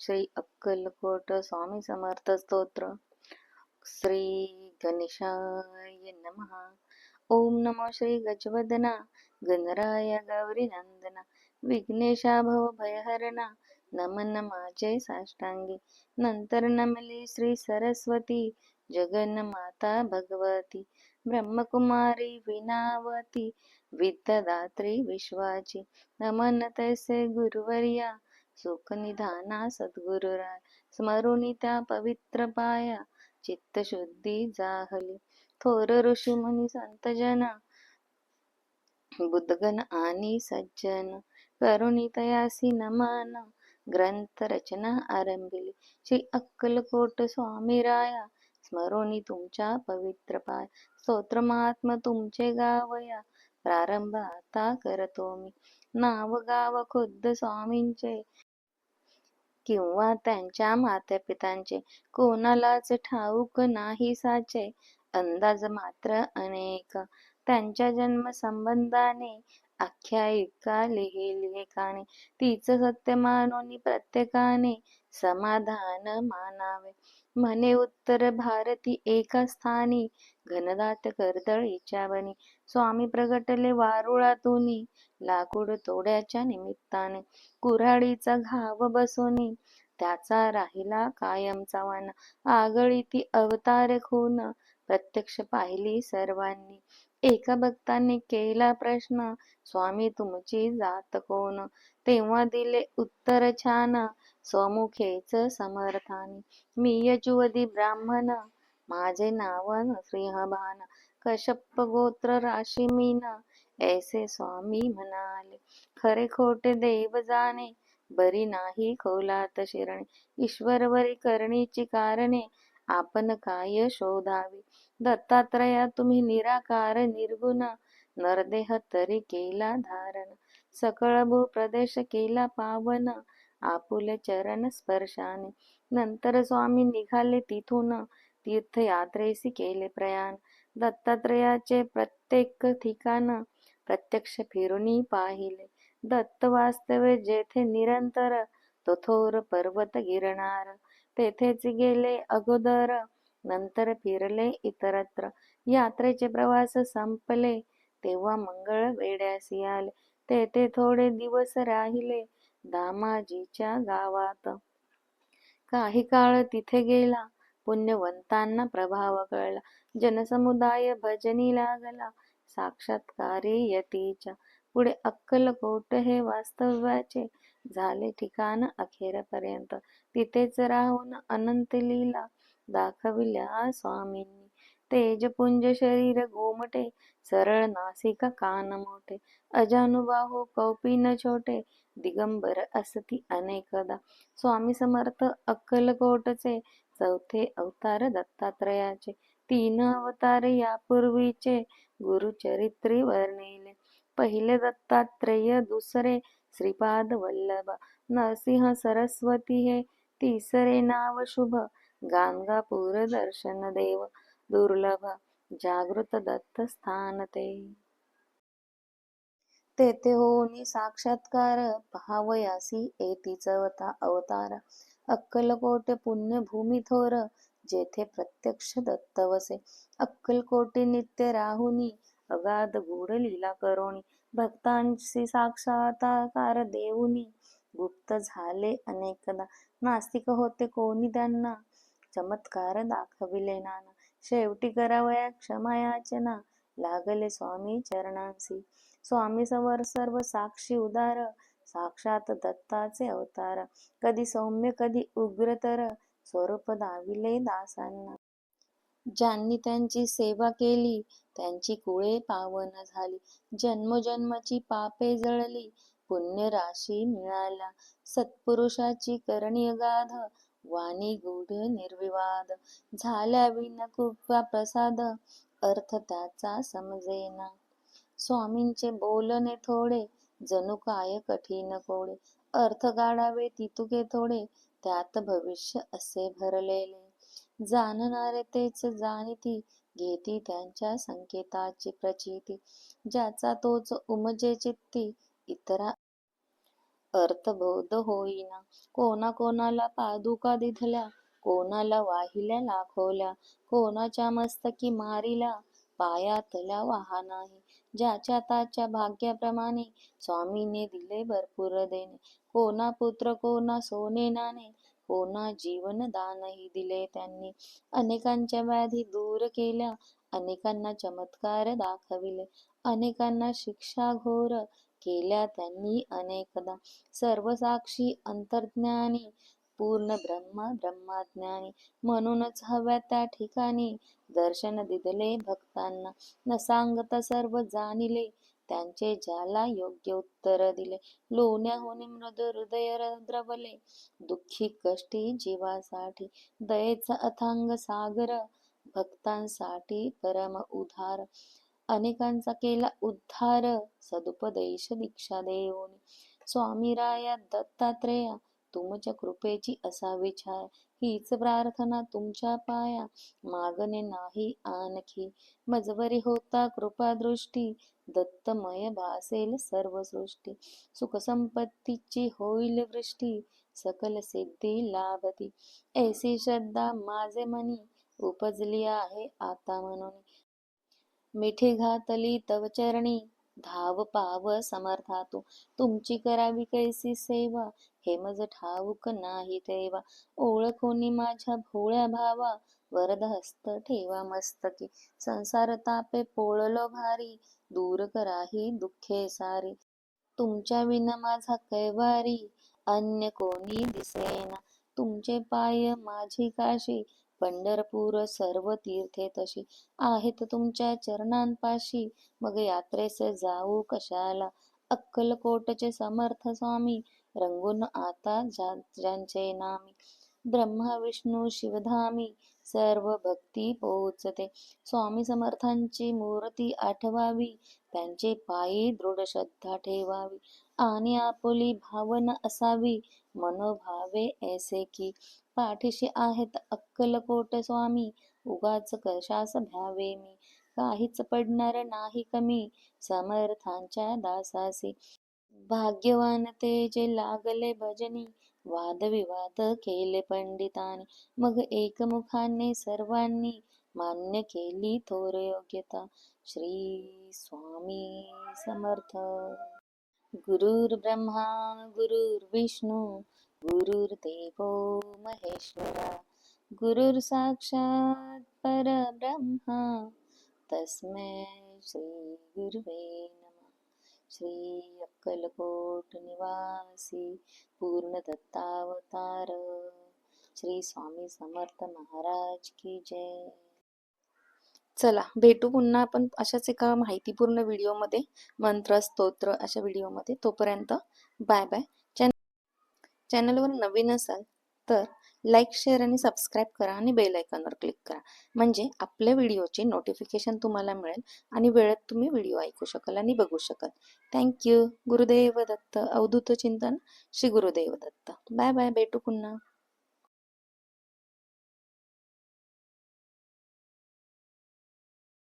श्री अक्कलकोट स्वामी समर्थ स्तोत्र। श्री गणेशाय नमः। ओम नमो श्री गजवदना गणराय गौरी नंदना विघ्नेशा भव भयहरणा नम नमाचे साष्टांगी। नंतर नमली श्री सरस्वती जगन्माता भगवती ब्रह्मकुमारी विनावती विद्यादात्री विश्वाची नमन तैसे गुरुवर्या सुखनिधाना सद्गुरुराय स्मरुनी त्या पवित्र पाया चित्त शुद्धी जाहली. थोर ऋषी मुनी संतजन बुद्धगण आणि सज्जन करुणी तयासी नमान ग्रंथ रचना आरंभिली. श्री अक्कलकोट स्वामी राया स्मरोनी तुमच्या पवित्र पाय स्तोत्र महात्मा तुमचे गावया प्रारंभ आता करतो मी. नाव गाव खुद्द स्वामींचे. किंवा त्यांच्या मातापितांचे कोणालाच ठाऊक नाही साचे. अंदाज मात्र अनेक. त्यांच्या जन्म संबंधाने आख्यायिका लिहिली काने तीच सत्य मानून प्रत्येकाने समाधान मानावे. म्हणे उत्तर भारती एका स्थानी घनदाट कर्दळीच्या बनी. स्वामी प्रगटले वारुळातून लाकूड तोड्याच्या निमित्ताने. कुऱ्हाडीचा घाव बसवणी त्याचा राहिला कायमचा वाना. आगळी ती अवतार खून प्रत्यक्ष पाहिली सर्वांनी. एका भक्ताने केला प्रश्न स्वामी तुमची जात कोण? तेव्हा दिले उत्तर छान स्वमुखेच समर्थाने. मी यजुवदी ब्राह्मण माझे नाव सिंहबाण कश्यप गोत्र राशी मीन ऐसे स्वामी म्हणाले. खरे खोटे देव जाणे बरी नाही खोलात शिरणे. ईश्वरवरी करणीची कारणे आपण काय शोधावे? दत्तात्रया तुम्ही निराकार निर्गुण. नरदेह तरी केला धारण. सकळ भूप्रदेश केला पावन. आपुल चरण स्पर्शाने. नंतर स्वामी निघाले तिथून. तीर्थयात्रेसी केले प्रयाण. दत्तात्रयाचे प्रत्येक ठिकाण प्रत्यक्ष फिरुनी पाहिले. दत्त वास्तव्य जेथे निरंतर तो थोर पर्वत गिरणार. तेथेच गेले अगोदर नंतर फिरले इतरत्र. यात्रेचे प्रवास संपले तेव्हा मंगळ वेड्यास आले तेथे थोडे दिवस राहिले दामाजीच्या गावात. काही काळ तिथे गेला पुण्यवंतांना प्रभाव कळला. जनसमुदाय भजनी लागला साक्षात्कारी यतीच्या. पुढे अक्कलकोट हे वास्तव्याचे झाले ठिकाण अखेरपर्यंत. तिथेच राहून अनंत लीला दाखविल्या स्वामींनी. तेजपुंज शरीर गोमटे सरळ नासिका कान मोठे. अजानुबाहू कौपिन छोटे दिगंबर असती अनेकदा. स्वामी समर्थ अक्कलकोटचे चौथे अवतार दत्तात्रयाचे. तीन अवतार यापूर्वीचे गुरुचरित्री वर्णिले पहिले दत्तात्रय दुसरे श्रीपाद वल्लभ नरसिंह सरस्वती हे तिसरे नाव शुभ. गाणगापूर दर्शन देव दुर्लभ जागृत दत्त स्थान ते. तेथे होनी साक्षात्कार पहावयासी एतीच अवतार. अक्कलकोट पुण्यभूमी थोर जेथे प्रत्यक्ष दत्तवसे अक्कलकोटी नित्य राहुनी अगाध गूढ लीला करोणी. भक्तांशी साक्षात्कार देऊनी गुप्त झाले अनेकदा. नास्तिक होते कोणी त्यांना? चमत्कार दाखविले नाना. शेवटी करावया क्षमायाचना लागले स्वामी चरणांसी स्वामी समोर सर्व साक्षी उदार साक्षात दत्ताचे अवतार. कधी सौम्य कधी उग्रतर स्वरूप दाविले दासांना. ज्यांनी त्यांची सेवा केली त्यांची कुळे पावन झाली. जन्मोजन्माची पापे जळली पुण्य राशी मिळाला. सत्पुरुषाची करणी गाध वाणी गूढ निर्विवाद. झाल्या विन कृपा प्रसाद अर्थ त्याचा समजेना. स्वामींचे बोलणे थोडे जणू काय कठीण कोडे. अर्थ काढावे तितुके थोडे त्यात भविष्य असे भरलेले. जाणणारे तेच जाणीती घेती त्यांच्या संकेताची प्रचिती. ज्याचा तोच उमजे चित्ती इतरा अर्थबोध होईना. कोणा कोणाला पादुका दिधल्या कोणाला वाहिल्या लाखोल्या कोणाच्या मस्तकी मारिला पायातल्या वाहा नाही ज्याच्या ताच्या भाग्याप्रमाणे स्वामीने दिले भरपूर देणे. कोणा पुत्र कोणा सोने नाणे कोणा जीवन दानही दिले त्यांनी. अनेकांच्या व्याधी दूर केल्या. अनेकांना चमत्कार दाखविले. अनेकांना शिक्षा घोर केल्या त्यांनी अनेकदा. सर्वसाक्षी अंतर्ज्ञानी पूर्ण ब्रह्म ब्रह्माज्ञानी. म्हणूनच हव्या त्या ठिकाणी दर्शन दिदले भक्तांना. न सांगता सर्व जाणिले. त्यांचे ज्याला योग्य उत्तर दिले. लोण्याहून मृद हृदय द्रवले. दुःखी कष्टी जीवासाठी दयेचा अथांग सागर. भक्तांसाठी परम उधार. अनेकांचा केला उद्धार. सदुपदेश दीक्षा देऊन. स्वामी राया दत्तात्रेया तुमच्या कृपेची असा विचार. हीच प्रार्थना तुमच्या पाया मागणे नाही आणखी. मजवरी होता कृपादृष्टी दत्तमय भासेल सर्व सृष्टी. सुख संपत्तीची होईल वृष्टी सकल सिद्धी लाभती. ऐसी श्रद्धा माझे मनी उपजली आहे आता म्हणून. मिठी घातली तव चरणी धाव पाव समर्थातो. तुमची करावी कैसी सेवा हे मज ठाऊक नाही तेव्हा. ओळखोनी माझ्या भोळ्या भावा वरद हस्त ठेवा मस्तकी. संसार तापे पोळलो भारी दूर कराही दुःखे सारी. तुमच्या विना माझा कैवारी अन्य कोणी दिसेना. तुमचे पाय माझी काशी पंढरपूर सर्व तीर्थे तशी. आहेत तुमच्या चरणांपाशी मग यात्रेस जाऊ कशाला? अक्कलकोटचे समर्थ स्वामी रंगून आता ज्यांचे नामी ब्रह्मा विष्णू शिवधामी सर्व भक्ती पोहोचते. स्वामी समर्थांची मूर्ती आठवावी त्यांचे पायी दृढ श्रद्धा ठेवावी. आणि आपुली भावना असावी मनोभावे ऐसे की पाठीशी आहेत अक्कलकोट स्वामी उगाच कशास भ्यावे मी? काहीच पडणार नाही कमी समर्थांच्या दासासी. भाग्यवान ते जे लागले भजनी वादविवाद केले पंडितांनी. मग एकमुखाने सर्वांनी मान्य केली थोर योग्यता. श्री स्वामी समर्थ. गुरुर्ब्रह्मा गुरुर्विष्णू गुरुर्देवो महेश्वरा. गुरुर साक्षात परब्रह्मा. तस्मै श्री गुरुवे श्री अक्कलकोट निवासी पूर्ण दत्तावतार. श्री स्वामी समर्थ महाराज की जय. चला भेटू पुन्हा आपण अशाच एका माहितीपूर्ण व्हिडिओमध्ये. मंत्र स्तोत्र अशा व्हिडिओमध्ये. तोपर्यंत बाय बाय चॅन चॅनलवर नवीन असाल तर लाईक शेअर आणि सबस्क्राईब करा आणि बेल आयकॉनवर क्लिक करा. म्हणजे आपल्या व्हिडिओचे नोटिफिकेशन तुम्हाला मिळेल आणि वेळेत तुम्ही व्हिडिओ ऐकू शकाल आणि बघू शकाल. थँक्यू गुरुदेव दत्त. अवधूत चिंतन. श्री गुरुदेव दत्त. बाय बाय भेटू पुन्हा.